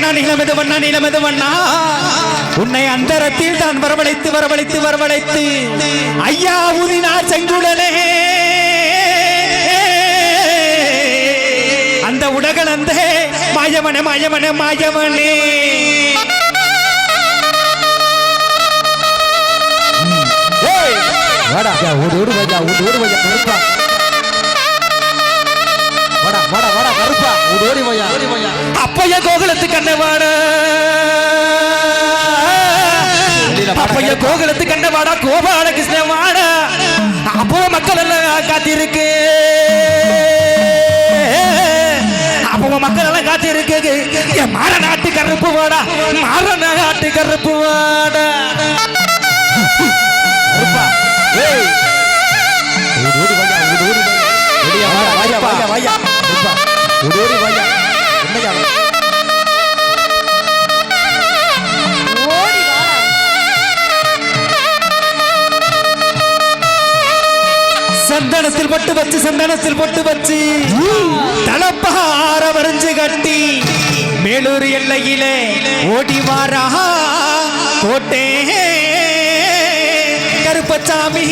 வண்ணா நீலமெது வண்ணா நீலமெது வண்ணா உன்னை அந்தரத்தில் தான் வரவழைத்து வரவழைத்து வரவழைத்து ஐயா ஊதினார் செங்குடனே அந்த உடகல் அந்த மாயவனே மாயவனே மாயவனே வாடா ஐயா, ஓடு ஓடு வாயா ஓடு கண்ணவாடா கோபால கிருஷ்ணவாட அப்போ மக்கள் எல்லாம் காத்திருக்கு. அப்போ மக்கள் எல்லாம் காத்திருக்கு. என் மாற நாட்டு கருப்பு வாடா மாற நாட்டு கருப்பு வாடா. ஓடு ஓடி வாயா வாயா. வாயா ஓடு ஓடி வாயா. என்னையா? சந்தனத்தில் பொட்டு வச்சு சந்தனத்தில் பொட்டு வச்சு தலப்பார வரைஞ்சு கட்டி மேலூர் எல்லையிலே ஓடி வாரா கோட்டே கருப்பசாமி.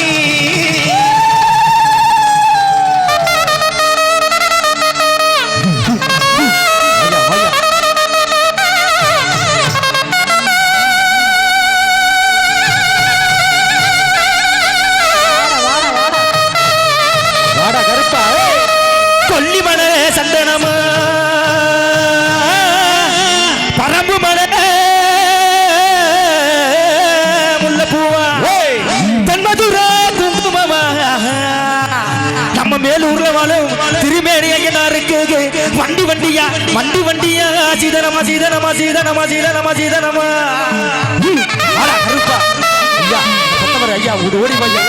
வண்டியா நம சீதனமா நம சீதனமா நம வாடா கருப்பா ஐயா கொத்தவர ஐயா ஓடு ஓடி வாயா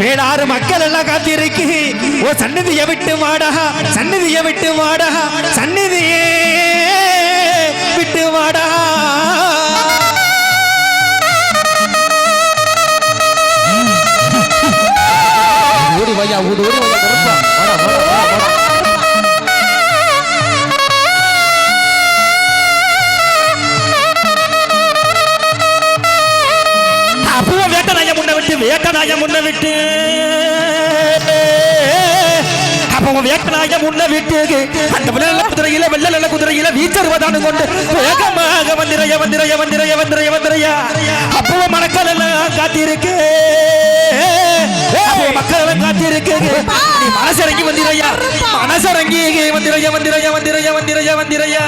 வேளாறு மக்கள் எல்லாம் காத்திருக்கு ஓ சந்நிதியை விட்டு வாடா சந்நிதியை விட்டு வாடா சந்நிதியே விட்டு வாடா ஓடி வையா ஓடு ஓடி வாயா அப்போ வேட்டநாய முன்ன விட்டு அந்த வெள்ள குதிரையில வெள்ள நல்ல குதிரையில வீச்சருவதானு கொண்டு வேகமாக வந்திரைய வந்திரைய வந்திரைய வந்திரைய வந்திரையா? அப்போ மணக்கள் எல்லாம் காத்திருக்கு. அப்போ மக்கள் எல்லாம் காத்திருக்கு. நீ மனசரங்கி வந்திரையா? மனசரங்கி வந்திரைய வந்திரைய வந்திரைய வந்திரைய வந்திரையா?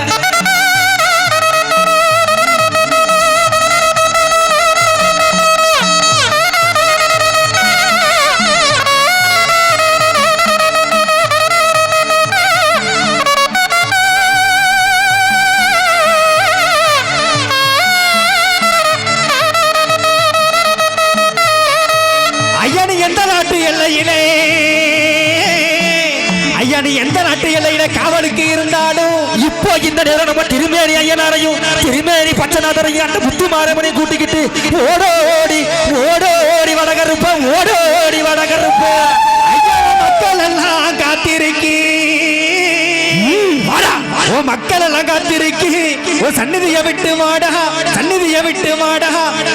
நீ எந்த நாட்டு எல்லையில காவலுக்கு இருந்தாலும் இப்போ இந்த நேரம் நம்ம திருமேனி ஐயனாரையும் திருமேனி பச்சநாதரையும் அந்த முத்து மாரமனையும் கூட்டிக்கிட்டு ஓடோடி ஓடோடி வடகருப்ப ஓடோடி வடகருப்ப ஐயா மக்கள் எல்லாம் காத்திருக்கி ஓ மக்கள் எல்லாம் காத்திருக்கி. ஓ சந்நிதியை விட்டு மாடா சந்நிதியை விட்டு மாடா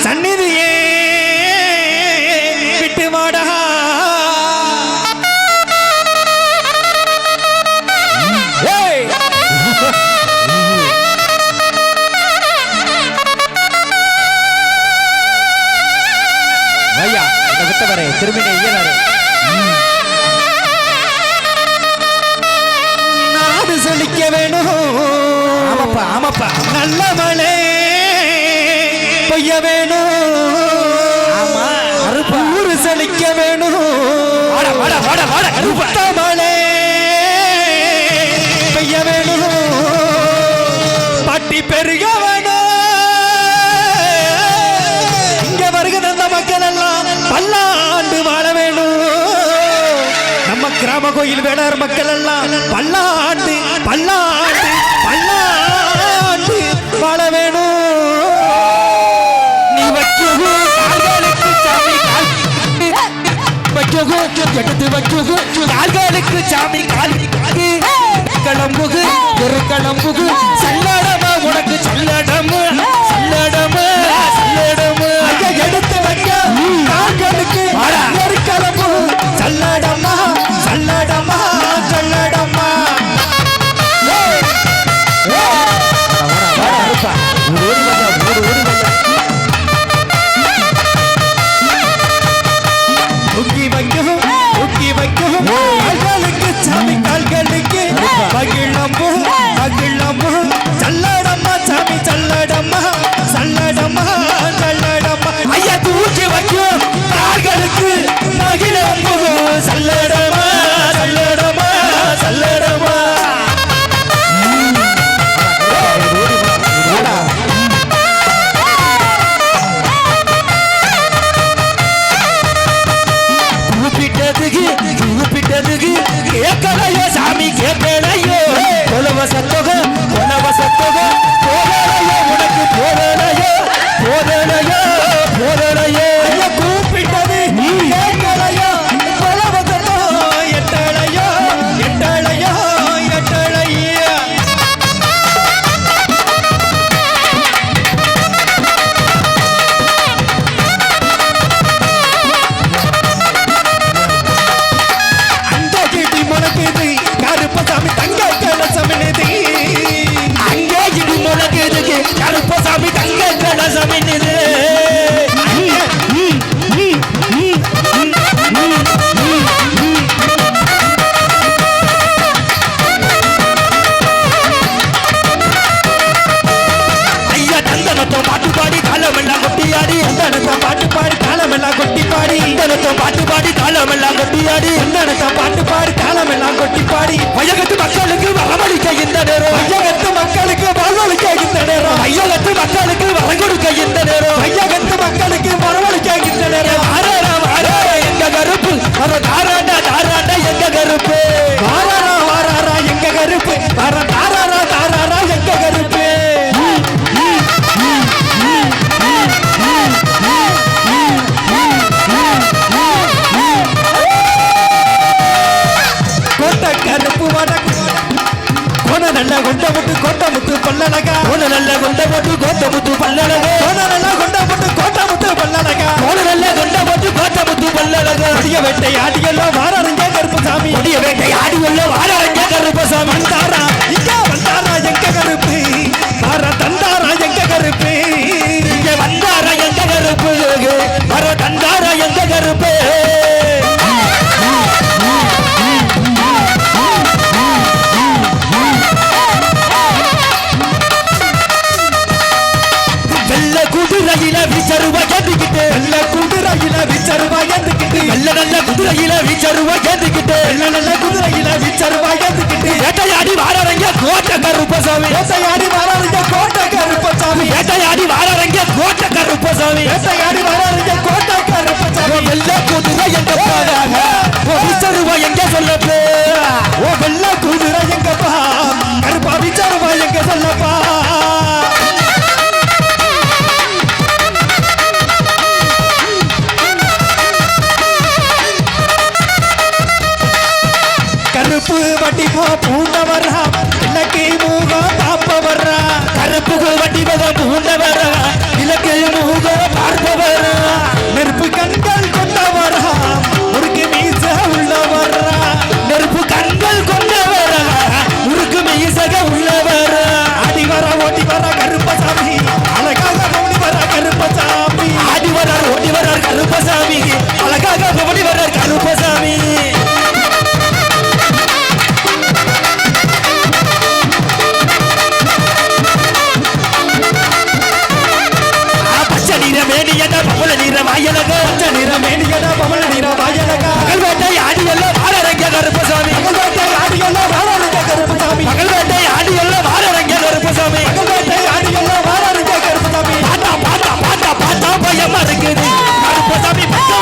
சந்நிதியே. கொத்தவர திரும்பின ஐயனாரு நாடு செழிக்க வேணும். ஆமாப்பா ஆமாப்பா. நல்ல மழை பெய்ய வேணும். ஊரு செழிக்க வேணும். மழை பெய்ய வேணும். பட்டி பெருக கோயில் வேளார் மக்கள் எல்லாம் பல்லாண்டு பல்லாண்டு பல்லாண்டு வாழ வேணும். நீ வச்சுகு வச்சுகு எடுத்து வச்சுகு கால்களுக்கு சாமி கால். கிளம்புகு ஒரு கிளம்புகு சல்லடமா உனக்கு சல்லடமு சல்லடமு. தூக்கி வைக்கும் தூக்கி வைக்கும் கொண்டமுத்து கோட்டமுத்து பல்லழகா உன நல்ல கொண்டமுத்து கோட்டமுத்து பல்லழகா உன நல்ல கொண்டமுத்து கோட்டமுத்து பல்லழகா உன நல்ல கொண்டமுத்து கோட்டமுத்து பல்லழகா அடிய வேட்டை ஆடியெல்லாம் வாரறிஞ்ச கருப்பு சாமி அடிய வேட்டை ஆடியெல்லாம் வார விசருவா ஏந்திக்கிட்டு. நல்ல குதிரையில விசருவா ஏந்திக்கிட்டு. நல்ல நல்ல குதிரையில விசருவா ஏந்திக்கிட்டு. நல்ல நல்ல குதிரையில விசருவா ஏந்திக்கிட்டு. வேட்டையாடி வாரங்க கோட்டை கருப்பசாமி வேட்டையாடி வாரங்க கோட்டை கருப்பசாமி வேட்டையாடி வாரங்க கோட்டை கருப்பசாமி வேட்டையாடி கருப்பு வடிவோ பூண்டவரா? எனக்கு மூகம் காப்பவரா கருப்புகள் வடிவத பூண்டவரா? மேடியத பவள நிற வாயலக பச்ச நிற மேடியத பவள நிற வாயலக. பகல்வேட்டை ஆடியல்ல வாழறங்க கருப்பசாமி. பகல்வேட்டை ஆடியல்ல வாழறங்க கருப்பசாமி. பகல்வேட்டை ஆடியல்ல வாழறங்க கருப்பசாமி. பகல்வேட்டை ஆடியல்ல வாழறங்க கருப்பசாமி. பாட்டா பாட்டா பாட்டா பாட்டா பயமா இருக்குது கருப்பசாமி பச்சை